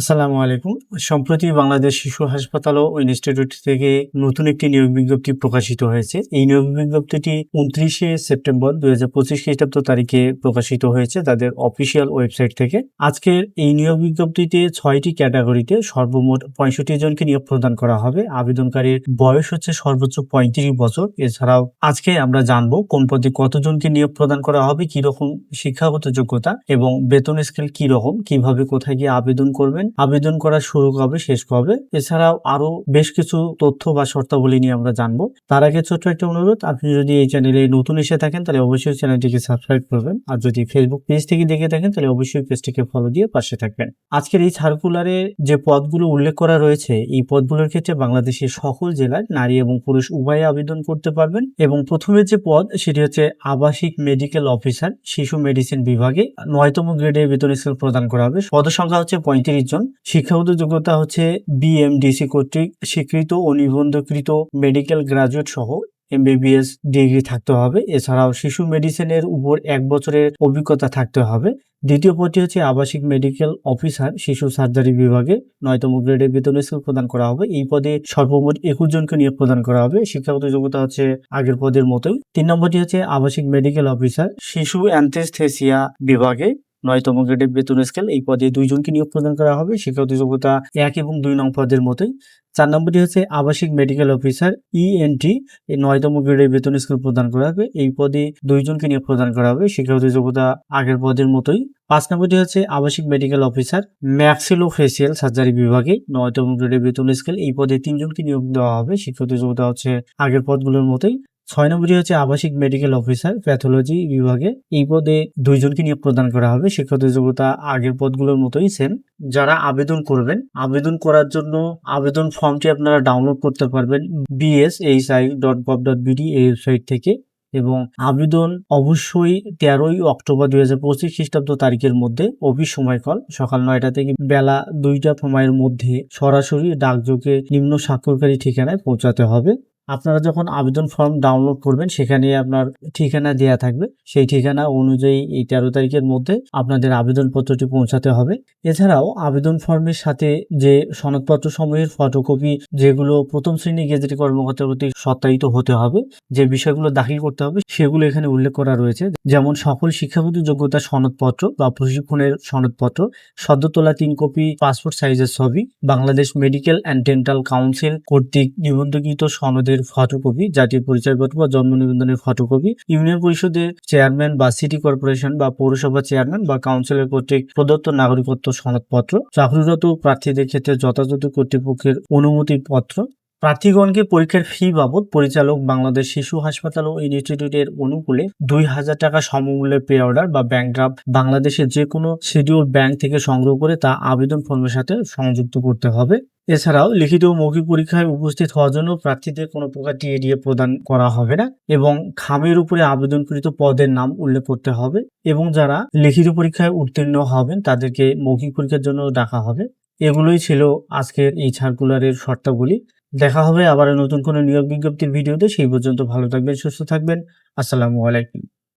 আসসালামু আলাইকুম। সম্প্রতি বাংলাদেশ শিশু হাসপাতাল ও ইনস্টিটিউট থেকে নতুন একটি নিয়োগ বিজ্ঞপ্তি প্রকাশিত হয়েছে। এই নিয়োগ বিজ্ঞপ্তিটি উনত্রিশে সেপ্টেম্বর দুই হাজার পঁচিশ খ্রিস্টাব্দ তারিখে প্রকাশিত হয়েছে তাদের অফিসিয়াল ওয়েবসাইট থেকে। আজকের এই নিয়োগ বিজ্ঞপ্তিতে ছয়টি ক্যাটাগরিতে সর্বমোট পঁয়ষট্টি জনকে নিয়োগ প্রদান করা হবে। আবেদনকারীর বয়স হচ্ছে সর্বোচ্চ পঁয়ত্রিশ বছর। এছাড়াও আজকে আমরা জানব কোন পদে কতজনকে নিয়োগ প্রদান করা হবে কি রকম শিক্ষাগত যোগ্যতা এবং বেতন স্কেল কি রকম কীভাবে কোথায় গিয়ে আবেদন করবেন আবেদন করা শুরু কবে, শেষ কবে? এছাড়াও আরও বেশ কিছু তথ্য বা শর্তাবলী নিয়ে আমরা জানব। তার আগে ছোট্ট একটা অনুরোধ, আপনি যদি এই চ্যানেলে নতুন এসে থাকেন, তাহলে অবশ্যই চ্যানেলটিকে সাবস্ক্রাইব করবেন। আর যদি ফেসবুক পেজ থেকে দেখে থাকেন, তাহলে অবশ্যই পেজটিকে ফলো দিয়ে পাশে থাকবেন। আজকের এই সার্কুলারে যে পদগুলো উল্লেখ করা রয়েছে, এই পদগুলোর ক্ষেত্রে বাংলাদেশের সকল জেলায় নারী এবং পুরুষ উভয়ে আবেদন করতে পারবেন। এবং প্রথমে যে পদ, সেটি হচ্ছে আবাসিক মেডিকেল অফিসার শিশু মেডিসিন বিভাগে নয়তম গ্রেডের বেতন স্কেল প্রদান করা হবে। পদ সংখ্যা হচ্ছে পঁয়ত্রিশ জন। শিক্ষাগত যোগ্যতা হচ্ছে বিএমডিসি কর্তৃক স্বীকৃত ও নিবন্ধকৃত মেডিকেল গ্রাজুয়েট সহ এমবিবিএস ডিগ্রি থাকতে হবে। এছাড়াও শিশু মেডিসিনের উপর এক বছরের অভিজ্ঞতা থাকতে হবে। দ্বিতীয় পদটি হচ্ছে আবাসিক মেডিকেল অফিসার শিশু সার্জারি বিভাগে নয়তম গ্রেডের বেতন স্কেল প্রদান করা হবে। এই পদে সর্বমোট একুশ জনকে নিয়োগ প্রদান করা হবে। শিক্ষাগত যোগ্যতা হচ্ছে আগের পদের মতোই। তিন নম্বরটি হচ্ছে আবাসিক মেডিকেল অফিসার শিশু অ্যান্থেস্থেসিয়া বিভাগে নয়তম গ্রেডের বেতন স্কেল এই পদে দুইজনকে নিয়োগ প্রদান করা হবে। শিক্ষাগত যোগ্যতা এক এবং দুই নং পদের মতোই। চার নম্বরটি হচ্ছে আবাসিক মেডিকেল অফিসার ইএনটি নয়তম গ্রেডের বেতন স্কেল প্রদান করা হবে। এই পদে দুইজনকে নিয়োগ প্রদান করা হবে শিক্ষাগত যোগ্যতা আগের পদের মতোই। পাঁচ নম্বরটি হচ্ছে আবাসিক medical officer maxillofacial surgery বিভাগে নয়তম গ্রেডের বেতন স্কেল এই পদে তিনজনকে নিয়োগ দেওয়া হবে। শিক্ষাগত যোগ্যতা হচ্ছে আগের পদগুলোর মতোই। ছয় নম্বরটি হচ্ছে আবাসিক মেডিকেল অফিসার প্যাথোলজি বিভাগে। এই পদে দুইজনকে নিয়োগ প্রদান করা হবে। শিক্ষাগত যোগ্যতা আগের পদগুলোর মতোই সেম যারা আবেদন করবেন, আবেদন করার জন্য আবেদন ফর্মটি আপনারা ডাউনলোড করতে পারবেন B S H I dot gov dot BD এই ওয়েবসাইট থেকে। এবং আবেদন অবশ্যই তেরোই অক্টোবর দুই হাজার পঁচিশ খ্রিস্টাব্দ তারিখের মধ্যে অফিস সময়কাল সকাল নয়টা থেকে বেলা দুইটা সময়ের মধ্যে সরাসরি ডাকযোগে নিম্ন স্বাক্ষরকারী ঠিকানায় পৌঁছাতে হবে। আপনারা যখন আবেদন ফর্ম ডাউনলোড করবেন, সেখানে আপনার ঠিকানা দেওয়া থাকবে। সেই ঠিকানা অনুযায়ী এই তেরো তারিখের মধ্যে আপনাদের আবেদনপত্রটি পৌঁছাতে হবে। এছাড়াও আবেদন ফর্মের সাথে যে সনদপত্র সমূহের ফটোকপি যেগুলো প্রথম শ্রেণি গেজেট কর্মকর্তার প্রতি সত্যায়িত হতে হবে, যে বিষয়গুলো দাখিল করতে হবে, সেগুলো এখানে উল্লেখ করা রয়েছে। যেমন সকল শিক্ষাগত যোগ্যতা সনদপত্র বা প্রশিক্ষণের সনদপত্র সদ্য তোলা তিন কপি পাসপোর্ট সাইজের ছবি, Bangladesh medical and dental council কর্তৃক নিবন্ধকৃত সনদের ফটোকপি জাতীয় পরিচয়পত্র বা জন্ম নিবন্ধনের ফটোকপি ইউনিয়ন পরিষদের চেয়ারম্যান বা সিটি কর্পোরেশন বা পৌরসভা চেয়ারম্যান বা কাউন্সিলের কর্তৃক প্রদত্ত নাগরিকত্ব সনদপত্র, চাকরিরত প্রার্থীদের ক্ষেত্রে যথাযথ কর্তৃপক্ষের অনুমতি পত্র প্রার্থীগণকে পরীক্ষার ফি বাবদ পরিচালক, বাংলাদেশ শিশু হাসপাতাল ও ইনস্টিটিউটের অনুকূলে দুই হাজার টাকা সমমূল্যের পে অর্ডার বা ব্যাংক ড্রাফট বাংলাদেশের যে কোনো শিডিউল ব্যাংক থেকে সংগ্রহ করে তা আবেদন ফর্মের সাথে সংযুক্ত করতে হবে। এছাড়াও লিখিত মৌখিক পরীক্ষায় উপস্থিত হওয়ার জন্য প্রার্থীদের কোনো প্রকার টিএডিএ প্রদান করা হবে না এবং খামের উপরে আবেদনকৃত পদের নাম উল্লেখ করতে হবে এবং যারা লিখিত পরীক্ষায় উত্তীর্ণ হবেন তাদেরকে মৌখিক পরীক্ষার জন্য ডাকা হবে। এগুলোই ছিল আজকের এই সার্কুলারের শর্তাবলী। দেখা হবে আবার নতুন কোনো নিয়োগ বিজ্ঞপ্তির ভিডিওতে, সেই পর্যন্ত ভালো থাকবেন, সুস্থ থাকবেন। আসসালামু আলাইকুম।